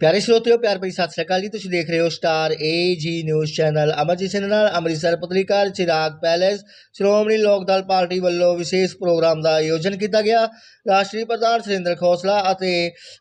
ਪਿਆਰੇ ਸਰੋਤਿਓ, ਪਿਆਰ ਭਰੀ ਸਤਿ ਸ਼੍ਰੀ ਅਕਾਲ ਜੀ। ਤੁਸੀਂ ਦੇਖ ਰਹੇ ਹੋ star AG news channel Amarjeet Singh ਨਾਲ। ਅੰਮ੍ਰਿਤਸਰ ਪੱਤਰਕਾਰ ਚਿਰਾਗ ਪੈਲੇਸ, ਸ਼੍ਰੋਮਣੀ ਲੋਕ ਦਲ ਪਾਰਟੀ ਵੱਲੋਂ ਵਿਸ਼ੇਸ਼ ਪ੍ਰੋਗਰਾਮ ਦਾ ਆਯੋਜਨ ਕੀਤਾ ਗਿਆ। ਰਾਸ਼ਟਰੀ ਪ੍ਰਧਾਨ ਸੁਰਿੰਦਰ ਖੋਸਲਾ ਅਤੇ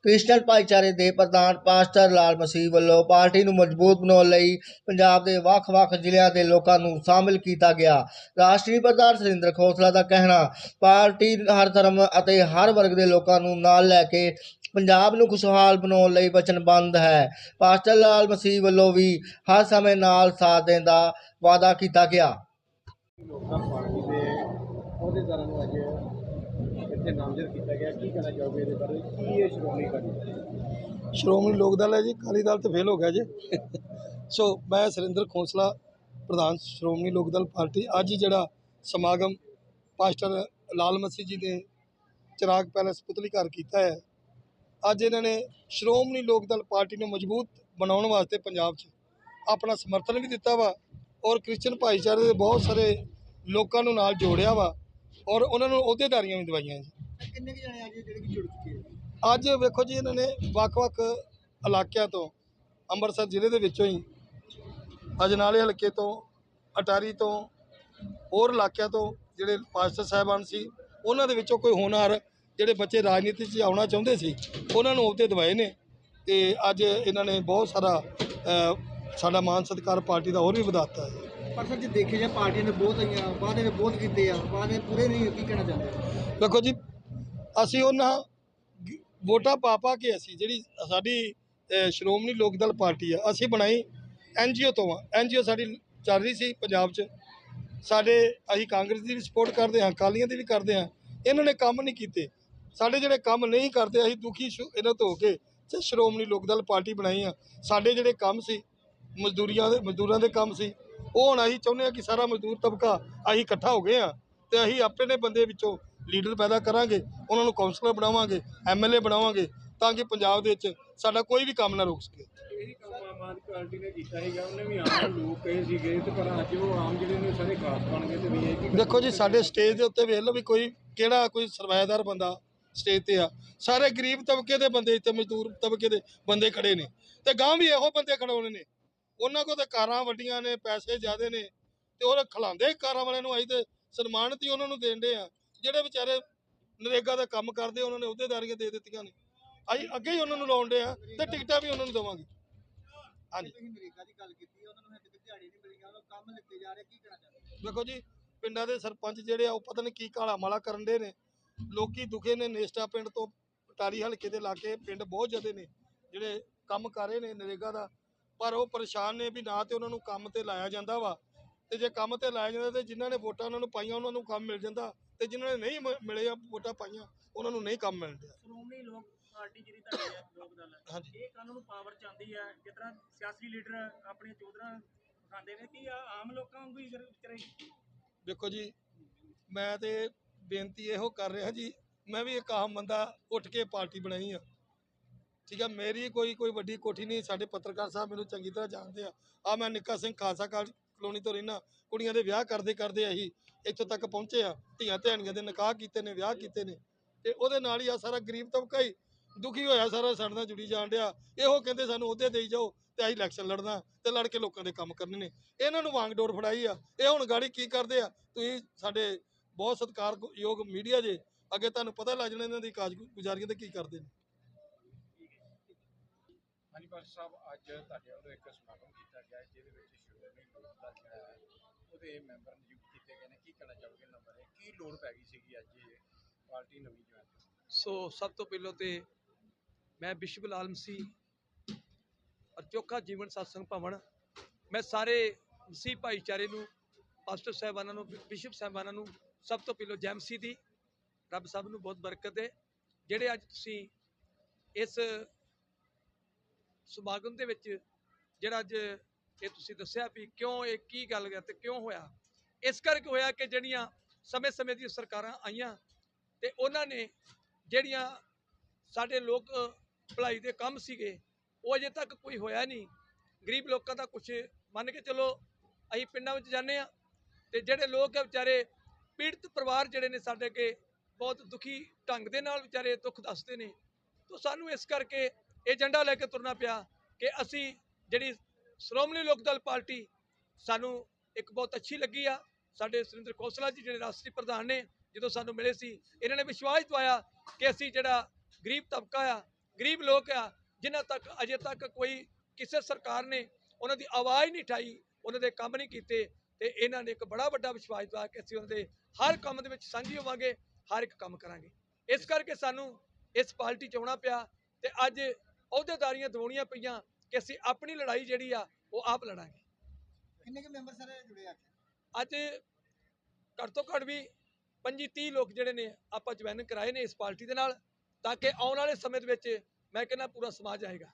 ਕ੍ਰਿਸਚਨ ਭਾਈਚਾਰੇ ਦੇ ਪ੍ਰਧਾਨ ਪਾਸਟਰ ਲਾਲ ਮਸੀਹ ਵੱਲੋਂ ਪਾਰਟੀ ਨੂੰ ਮਜ਼ਬੂਤ ਬਣਾਉਣ ਲਈ ਪੰਜਾਬ ਦੇ ਵੱਖ-ਵੱਖ ਜ਼ਿਲ੍ਹਿਆਂ ਦੇ ਲੋਕਾਂ ਨੂੰ ਸ਼ਾਮਿਲ ਕੀਤਾ ਗਿਆ। ਰਾਸ਼ਟਰੀ ਪ੍ਰਧਾਨ ਸੁਰਿੰਦਰ ਖੋਸਲਾ ਦਾ ਕਹਿਣਾ, ਪਾਰਟੀ ਹਰ ਧਰਮ ਅਤੇ ਹਰ ਵਰਗ ਦੇ ਲੋਕਾਂ ਨੂੰ ਨਾਲ ਲੈ ਕੇ ਪੰਜਾਬ ਨੂੰ ਖੁਸ਼ਹਾਲ ਬਣਾਉਣ ਲਈ ਵਚਨਬੱਧ ਹੈ। ਪਾਸਟਰ ਲਾਲ ਮਸੀਹ ਵੱਲੋਂ ਵੀ ਹਰ ਸਮੇਂ ਨਾਲ ਸਾਥ ਦੇਣ ਦਾ ਵਾਅਦਾ ਕੀਤਾ ਗਿਆ। ਲੋਕਾਂ ਪਾਰਟੀ ਦੇ ਅਹੁਦੇਦਾਰਾਂ ਨੂੰ ਅੱਜ ਇੱਥੇ ਨਾਮਜ਼ਦ ਕੀਤਾ ਗਿਆ। ਕੀ ਕਹਿਣਾ ਚਾਹੋਗੇ ਇਹਦੇ ਬਾਰੇ? ਕੀ ਇਹ ਸ਼੍ਰੋਮਣੀ ਅਕਾਲੀ ਸ਼੍ਰੋਮਣੀ ਲੋਕ ਦਲ ਹੈ ਜੀ। ਅਕਾਲੀ ਦਲ ਤੇ ਫੇਲ ਹੋ ਗਿਆ ਜੀ। ਸੋ ਮੈਂ ਸੁਰਿੰਦਰ ਖੋਸਲਾ ਪ੍ਰਧਾਨ ਸ਼੍ਰੋਮਣੀ ਲੋਕ ਦਲ ਪਾਰਟੀ। ਅੱਜ ਜਿਹੜਾ ਸਮਾਗਮ ਪਾਸਟਰ ਲਾਲ ਮਸੀਹ ਜੀ ਨੇ ਚਿਰਾਗ ਪੈਲੇਸ ਪੁਤਲੀ ਘਰ ਕੀਤਾ ਹੈ ਅੱਜ ਇਹਨਾਂ ਨੇ ਸ਼੍ਰੋਮਣੀ ਲੋਕ ਦਲ ਪਾਰਟੀ ਨੂੰ ਮਜ਼ਬੂਤ ਬਣਾਉਣ ਵਾਸਤੇ ਪੰਜਾਬ 'ਚ ਆਪਣਾ ਸਮਰਥਨ ਵੀ ਦਿੱਤਾ ਵਾ ਔਰ ਕ੍ਰਿਸਚਨ ਭਾਈਚਾਰੇ ਦੇ ਬਹੁਤ ਸਾਰੇ ਲੋਕਾਂ ਨੂੰ ਨਾਲ ਜੋੜਿਆ ਵਾ ਔਰ ਉਹਨਾਂ ਨੂੰ ਅਹੁਦੇਦਾਰੀਆਂ ਵੀ ਦਵਾਈਆਂ ਜੀ। ਕਿੰਨੇ ਕੁ ਜਣੇ ਅੱਜ ਜਿਹੜੇ ਕਿ ਜੁੜ ਚੁੱਕੇ ਆ? ਅੱਜ ਵੇਖੋ ਜੀ ਇਹਨਾਂ ਨੇ ਵੱਖ-ਵੱਖ ਇਲਾਕਿਆਂ ਤੋਂ ਅੰਮ੍ਰਿਤਸਰ ਜ਼ਿਲ੍ਹੇ ਦੇ ਵਿੱਚੋਂ ਹੀ ਅਜਨਾਲੇ ਹਲਕੇ ਤੋਂ ਅਟਾਰੀ ਤੋਂ ਹੋਰ ਇਲਾਕਿਆਂ ਤੋਂ ਜਿਹੜੇ ਪਾਸਟਰ ਸਾਹਿਬਾਨ ਸੀ ਉਹਨਾਂ ਦੇ ਵਿੱਚੋਂ ਕੋਈ ਹੋਣਹਾਰ ਜਿਹੜੇ ਬੱਚੇ ਰਾਜਨੀਤੀ 'ਚ ਆਉਣਾ ਚਾਹੁੰਦੇ ਸੀ ਉਹਨਾਂ ਨੂੰ ਅਹੁਦੇ ਦਿਵਾਏ ਨੇ ਤੇ ਅੱਜ ਇਹਨਾਂ ਨੇ ਬਹੁਤ ਸਾਰਾ ਸਾਡਾ ਮਾਨ ਸਤਿਕਾਰ ਪਾਰਟੀ ਦਾ ਹੋਰ ਵੀ ਵਧਾਤਾ ਹੈ। ਪਰ ਸਰ ਜੇ ਦੇਖਿਆ ਜਾ ਪਾਰਟੀਆਂ ਨੇ ਬਹੁਤ ਆਈਆਂ ਵਾਅਦੇ ਨੇ ਬਹੁਤ ਕੀਤੇ ਆ ਵਾਅਦੇ ਪੂਰੇ ਨਹੀਂ ਕੀ ਕਹਿਣਾ ਚਾਹੁੰਦੇ ਵੇਖੋ ਜੀ ਅਸੀਂ ਉਹਨਾਂ ਵੋਟਾਂ ਪਾ ਪਾ ਕੇ ਅਸੀਂ ਜਿਹੜੀ ਸਾਡੀ ਸ਼੍ਰੋਮਣੀ ਲੋਕ ਦਲ ਪਾਰਟੀ ਆ ਅਸੀਂ ਬਣਾਈ ਐਨਜੀਓ ਤੋਂ ਆ। ਐਨਜੀਓ ਸਾਡੀ ਚੱਲ ਰਹੀ ਸੀ ਪੰਜਾਬ 'ਚ। ਸਾਡੇ ਅਸੀਂ ਕਾਂਗਰਸ ਦੀ ਵੀ ਸਪੋਰਟ ਕਰਦੇ ਹਾਂ ਅਕਾਲੀਆਂ ਦੀ ਵੀ ਕਰਦੇ ਹਾਂ। ਇਹਨਾਂ ਨੇ ਕੰਮ ਨਹੀਂ ਕੀਤੇ। ਸਾਡੇ ਜਿਹੜੇ ਕੰਮ ਨਹੀਂ ਕਰਦੇ ਅਸੀਂ ਦੁਖੀ ਇਹਨਾਂ ਤੋਂ ਹੋ ਕੇ ਤੇ ਸ਼੍ਰੋਮਣੀ ਲੋਕ ਦਲ ਪਾਰਟੀ ਬਣਾਈ ਆ। ਸਾਡੇ ਜਿਹੜੇ ਕੰਮ ਸੀ ਮਜ਼ਦੂਰੀਆਂ ਦੇ ਮਜ਼ਦੂਰਾਂ ਦੇ ਕੰਮ ਸੀ ਉਹ ਹੁਣ ਅਸੀਂ ਚਾਹੁੰਦੇ ਹਾਂ ਕਿ ਸਾਰਾ ਮਜ਼ਦੂਰ ਤਬਕਾ ਅਸੀਂ ਇਕੱਠਾ ਹੋ ਗਏ ਆ ਤੇ ਅਸੀਂ ਆਪਣੇ ਬੰਦੇ ਵਿੱਚੋਂ ਲੀਡਰ ਪੈਦਾ ਕਰਾਂਗੇ ਉਹਨਾਂ ਨੂੰ ਕਾਉਂਸਲਰ ਬਣਾਵਾਂਗੇ ਐਮਐਲਏ ਬਣਾਵਾਂਗੇ ਤਾਂ ਕਿ ਪੰਜਾਬ ਦੇ ਵਿੱਚ ਸਾਡਾ ਕੋਈ ਵੀ ਕੰਮ ਨਾ ਰੁਕ ਸਕੇ। ਇਹੀ ਕੰਮ ਆਮ ਆਦਮੀ ਪਾਰਟੀ ਨੇ ਕੀਤਾ ਸੀਗਾ ਉਹਨੇ ਵੀ ਆਮ ਲੋਕ ਕਹੇ ਸੀਗੇ ਤੇ ਪਰ ਅੱਜ ਉਹ ਆਮ ਜਿਹੜੇ ਨੇ ਸਾਰੇ ਖਾਸ ਬਣ ਗਏ ਤੇ ਵੀ ਇਹ ਕੀ ਦੇਖੋ ਜੀ ਸਾਡੇ ਸਟੇਜ ਦੇ ਉੱਤੇ ਵੇਖ ਲਓ ਵੀ ਕੋਈ ਕਿਹੜਾ ਕੋਈ ਸਰਮਾਇਦਾਰ ਬੰਦਾ ਸਟੇਜ ਤੇ ਆ। ਸਾਰੇ ਗਰੀਬ ਤਬਕੇ ਦੇ ਬੰਦੇ ਇੱਥੇ ਮਜ਼ਦੂਰ ਤਬਕੇ ਦੇ ਬੰਦੇ ਖੜੇ ਨੇ। ਤੇ ਗਾਂ ਵੀ ਇਹੋ ਬੰਦੇ ਖੜਾਉਣੇ ਨੇ। ਉਹਨਾਂ ਕੋਲ ਤਾਂ ਕਾਰਾਂ ਵੱਡੀਆਂ ਨੇ ਪੈਸੇ ਜ਼ਿਆਦੇ ਨੇ। ਤੇ ਉਹ ਖਲਾਉਂਦੇ ਕਾਰਾਂ ਵਾਲਿਆਂ ਨੂੰ ਅਸੀਂ ਤੇ ਸਨਮਾਨਿਤ ਹੀ ਉਹਨਾਂ ਨੂੰ ਦੇਣਦੇ ਆ। ਜਿਹੜੇ ਵਿਚਾਰੇ ਨਰੇਗਾ ਦਾ ਕੰਮ ਕਰਦੇ ਉਹਨਾਂ ਨੇ ਅਹੁਦੇਦਾਰੀਆਂ ਦੇ ਦਿੱਤੀਆਂ ਨੇ। ਅਸੀਂ ਅੱਗੇ ਹੀ ਉਹਨਾਂ ਨੂੰ ਲਾਉਂਦੇ ਆ ਤੇ ਟਿਕਟਾਂ ਵੀ ਉਹਨਾਂ ਨੂੰ ਦੇਵਾਂਗੇ। ਹਾਂਜੀ। ਤੁਸੀਂ ਅਮਰੀਕਾ ਦੀ ਗੱਲ ਕੀਤੀ ਉਹਨਾਂ ਨੂੰ ਹਜੇ ਤੱਕ ਦਿਹਾੜੀ ਨਹੀਂ ਮਿਲੀ ਉਹਨਾਂ ਕੰਮ ਲਿੱਤੇ ਜਾ ਰਹੇ ਕੀ ਕਹਿਣਾ ਚਾਹੁੰਦੇ ਵੇਖੋ ਜੀ ਪਿੰਡਾਂ ਦੇ ਸਰਪੰਚ ਜਿਹੜੇ ਆ ਉਹ ਪਤਾ ਨਹੀਂ ਕੀ ਕਾਲਾ ਮਾਲਾ ਕਰਨ ਦੇ ਨੇ। ਲੋਕੀ ਦੁਖੇ ਨੇ ਨੇਸਟਾ ਪਿੰਡ ਤੋਂ ਟਾਰੀ ਹਲਕੇ ਦੇ ਲਾਗੇ ਪਿੰਡ ਬਹੁਤ ਜ਼ਿਆਦੇ ਨੇ ਜਿਹੜੇ ਕੰਮ ਕਰ ਰਹੇ ਨੇ ਨਰੇਗਾ ਦਾ ਪਰ ਉਹ ਪਰੇਸ਼ਾਨ ਨੇ ਵੀ ਨਾ ਤੇ ਉਹਨਾਂ ਨੂੰ ਕੰਮ ਤੇ ਲਾਇਆ ਜਾਂਦਾ ਵਾ ਤੇ ਜੇ ਕੰਮ ਤੇ ਲਾਇਆ ਜਾਂਦਾ ਤੇ ਜਿਨ੍ਹਾਂ ਨੇ ਵੋਟਾਂ ਉਹਨਾਂ ਨੂੰ ਪਾਈਆਂ ਉਹਨਾਂ ਨੂੰ ਕੰਮ ਮਿਲ ਜਾਂਦਾ ਤੇ ਜਿਨ੍ਹਾਂ ਨੇ ਨਹੀਂ ਮ- ਮਿਲੇ ਆ ਵੋਟਾਂ ਪਾਈਆਂ ਉਹਨਾਂ ਨੂੰ ਨਹੀਂ ਕੰਮ ਮਿਲ ਰਿਹਾ ਸ਼੍ਰੋਮਣੀ ਲੋਕ ਪਾਰਟੀ ਜਿਹੜੀ ਤੁਹਾਡੀ ਹੈ ਲੋਕ ਦਲ ਹੈ ਹਾਂਜੀ। ਇਹ ਕਾਨੂੰਨ ਨੂੰ ਪਾਵਰ ਚਾਹੁੰਦੀ ਹੈ ਜਿਸ ਤਰ੍ਹਾਂ ਸਿਆਸੀ ਲੀਡਰ ਆਪਣੀਆਂ ਚੌਧਰਾਂ ਖਾਂਦੇ ਨੇ ਕਿ ਆ ਆਮ ਲੋਕਾਂ ਨੂੰ ਵੀ ਵਿਚਾਰੇ ਦੇਖੋ ਜੀ ਮੈਂ ਤੇ ਬੇਨਤੀ ਇਹੋ ਕਰ ਰਿਹਾ ਜੀ, ਮੈਂ ਵੀ ਇੱਕ ਆਮ ਬੰਦਾ ਉੱਠ ਕੇ ਪਾਰਟੀ ਬਣਾਈ ਆ। ਠੀਕ ਆ, ਮੇਰੀ ਕੋਈ ਕੋਈ ਵੱਡੀ ਕੋਠੀ ਨਹੀਂ, ਸਾਡੇ ਪੱਤਰਕਾਰ ਸਾਹਿਬ ਮੈਨੂੰ ਚੰਗੀ ਤਰ੍ਹਾਂ ਜਾਣਦੇ ਆ। ਆ ਮੈਂ ਨਿੱਕਾ ਸਿੰਘ ਖਾਲਸਾ ਕਾਲ, ਕਲੋਨੀ ਤੋਂ ਰਹਿਣਾ ਕੁੜੀਆਂ ਦੇ ਵਿਆਹ ਕਰਦੇ ਕਰਦੇ ਅਸੀਂ ਇੱਥੋਂ ਤੱਕ ਪਹੁੰਚੇ ਆ। ਧੀਆਂ ਧਿਆਣੀਆਂ ਦੇ ਨਿਕਾਹ ਕੀਤੇ ਨੇ, ਵਿਆਹ ਕੀਤੇ ਨੇ। ਤੇ ਉਹਦੇ ਨਾਲ ਹੀ ਆ ਸਾਰਾ ਗਰੀਬ ਤਬਕਾ ਹੀ, ਦੁਖੀ ਹੋਇਆ ਸਾਰਾ ਸਾਡੇ ਨਾਲ ਜੁੜੀ ਜਾਣ ਡਿਆ। ਇਹੋ ਕਹਿੰਦੇ ਸਾਨੂੰ ਉਹਦੇ ਦੇਈ ਜਾਓ ਤੇ ਅਸੀਂ ਇਲੈਕਸ਼ਨ ਲੜਨਾ ਤੇ ਲੜ ਕੇ ਲੋਕਾਂ ਦੇ ਕੰਮ ਕਰਨੇ ਨੇ। ਇਹਨਾਂ ਨੂੰ ਵਾਂਗ ਡੋਰ ਫੜਾਈ ਆ। ਇਹ ਹੁਣ ਗਾੜੀ ਕੀ ਕਰਦੇ ਆ? ਤੁਸੀਂ ਸਾਡੇ ਬਹੁਤ ਸਤਿਕਾਰਯੋਗ ਮੀਡੀਆ ਜੇ ਅੱਗੇ ਤੁਹਾਨੂੰ ਪਤਾ ਲੱਗ ਜਾਣਾ ਇਹਨਾਂ ਦੀ ਕਾਰਜਗੁਜ਼ਾਰੀਆਂ ਤੇ ਕੀ ਕਰਦੇ ਨੇ। ਹਾਂਜੀ ਪਾਸਟਰ ਸਾਹਿਬ ਅੱਜ ਤੁਹਾਡੇ ਵੱਲੋਂ ਇੱਕ ਸਮਾਗਮ ਕੀਤਾ ਗਿਆ ਜਿਹਦੇ ਵਿੱਚ ਸ਼੍ਰੋਮਣੀ ਲੋਕ ਦਲ ਜਿਹੜਾ ਹੈ ਉਹਦੇ ਮੈਂਬਰ ਨਿਯੁਕਤ ਕੀਤੇ ਗਏ ਨੇ। ਕੀ ਕਹਿਣਾ ਚਾਹੋਗੇ ਇਹਨਾਂ ਬਾਰੇ? ਕੀ ਲੋੜ ਪੈ ਗਈ ਸੀਗੀ ਅੱਜ ਇਹ ਪਾਰਟੀ ਨਵੀਂ ਜੁਆਇਨ ਸੋ ਸਭ ਤੋਂ ਪਹਿਲਾਂ ਤੇ ਮੈਂ ਵਿਸ਼ਵ ਲਾਲ ਮਸੀਹ ਅਚੋਖਾ ਜੀਵਨ satsang ਭਵਨ ਮੈਂ ਸਾਰੇ ਮਸੀਹ ਭਾਈਚਾਰੇ ਨੂੰ ਪਾਸਟਰ ਸਾਹਿਬਾਨਾਂ ਨੂੰ ਬਿਸ਼ਪ ਸਾਹਿਬਾਨਾਂ ਨੂੰ ਸਭ ਤੋਂ ਪਹਿਲਾਂ ਜੈ ਮਸੀਹ ਦੀ ਰੱਬ ਸਭ ਨੂੰ ਬਹੁਤ ਬਰਕਤ ਦੇ ਜਿਹੜੇ ਅੱਜ ਤੁਸੀਂ ਇਸ ਸਮਾਗਮ ਦੇ ਵਿੱਚ, ਜਿਹੜਾ ਅੱਜ ਇਹ ਤੁਸੀਂ ਦੱਸਿਆ ਵੀ ਕਿਉਂ ਇਹ ਕੀ ਗੱਲ ਹੈ ਤੇ ਕਿਉਂ ਹੋਇਆ, ਇਸ ਕਰਕੇ ਹੋਇਆ ਕਿ ਜਿਹੜੀਆਂ ਸਮੇਂ-ਸਮੇਂ ਦੀਆਂ ਸਰਕਾਰਾਂ ਆਈਆਂ ਤੇ ਉਹਨਾਂ ਨੇ ਜਿਹੜੀਆਂ ਸਾਡੇ ਲੋਕ ਭਲਾਈ ਦੇ ਕੰਮ ਸੀਗੇ, ਉਹ ਅਜੇ ਤੱਕ ਕੋਈ ਹੋਇਆ ਨਹੀਂ। ਗਰੀਬ ਲੋਕਾਂ ਦਾ ਕੁਝ ਮੰਨ ਕੇ ਚਲੋ, ਅਸੀਂ ਪਿੰਡਾਂ ਵਿੱਚ ਜਾਂਦੇ ਆ ਤੇ ਜਿਹੜੇ ਲੋਕ ਆ ਵਿਚਾਰੇ ਪੀੜਤ ਪਰਿਵਾਰ ਜਿਹੜੇ ਨੇ ਸਾਡੇ ਅੱਗੇ ਬਹੁਤ ਦੁਖੀ ਢੰਗ ਦੇ ਨਾਲ ਵਿਚਾਰੇ ਦੁੱਖ ਦੱਸਦੇ ਨੇ, ਤਾਂ ਸਾਨੂੰ ਇਸ ਕਰਕੇ ਏਜੰਡਾ ਲੈ ਕੇ ਤੁਰਨਾ ਪਿਆ ਕਿ ਅਸੀਂ ਜਿਹੜੀ ਸ਼੍ਰੋਮਣੀ ਲੋਕ ਦਲ ਪਾਰਟੀ ਸਾਨੂੰ ਇੱਕ ਬਹੁਤ ਅੱਛੀ ਲੱਗੀ ਆ। ਸਾਡੇ ਸੁਰਿੰਦਰ ਖੋਸਲਾ ਜੀ ਜਿਹੜੇ ਰਾਸ਼ਟਰੀ ਪ੍ਰਧਾਨ ਨੇ, ਜਦੋਂ ਸਾਨੂੰ ਮਿਲੇ ਸੀ, ਇਹਨਾਂ ਨੇ ਵਿਸ਼ਵਾਸ ਦਵਾਇਆ ਕਿ ਅਸੀਂ ਜਿਹੜਾ ਗਰੀਬ ਤਬਕਾ ਆ, ਗਰੀਬ ਲੋਕ ਆ, ਜਿਨ੍ਹਾਂ ਤੱਕ ਅਜੇ ਤੱਕ ਕੋਈ ਕਿਸੇ ਸਰਕਾਰ ਨੇ ਉਹਨਾਂ ਦੀ ਆਵਾਜ਼ ਨਹੀਂ ਠਾਈ ਉਹਨਾਂ ਦੇ ਕੰਮ ਨਹੀਂ ਕੀਤੇ ਤੇ ਇਹਨਾਂ ਨੇ ਇੱਕ ਬੜਾ ਵੱਡਾ ਵਿਸ਼ਵਾਸ ਦਵਾਇਆ ਕਿ ਅਸੀਂ ਉਹਨਾਂ ਦੇ ਹਰ ਕੰਮ ਦੇ ਵਿੱਚ ਸਾਂਝੀ ਹੋਵਾਂਗੇ ਹਰ ਇੱਕ ਕੰਮ ਕਰਾਂਗੇ। ਇਸ ਕਰਕੇ ਸਾਨੂੰ ਇਸ ਪਾਰਟੀ ਚ ਆਉਣਾ ਪਿਆ ਤੇ ਅੱਜ ਅਹੁਦੇਦਾਰੀਆਂ ਦਿਵਾਉਣੀਆਂ ਪਈਆਂ ਕਿ ਅਸੀਂ ਆਪਣੀ ਲੜਾਈ ਜਿਹੜੀ ਆ ਉਹ ਆਪ ਲੜਾਂਗੇ। ਕਿੰਨੇ ਕੁ ਮੈਂਬਰ ਸਰ ਜੁੜੇ ਅੱਜ ਅੱਜ ਘੱਟ ਤੋਂ ਘੱਟ ਵੀ 25 30 ਲੋਕ ਜਿਹੜੇ ਨੇ ਆਪਾਂ ਜੁਆਇਨ ਕਰਾਏ ਨੇ ਇਸ ਪਾਰਟੀ ਦੇ ਨਾਲ ਤਾਂ ਕਿ ਆਉਣ ਵਾਲੇ ਸਮੇਂ ਦੇ ਵਿੱਚ ਮੈਂ ਕਹਿੰਦਾ ਪੂਰਾ ਸਮਾਜ ਆਏਗਾ।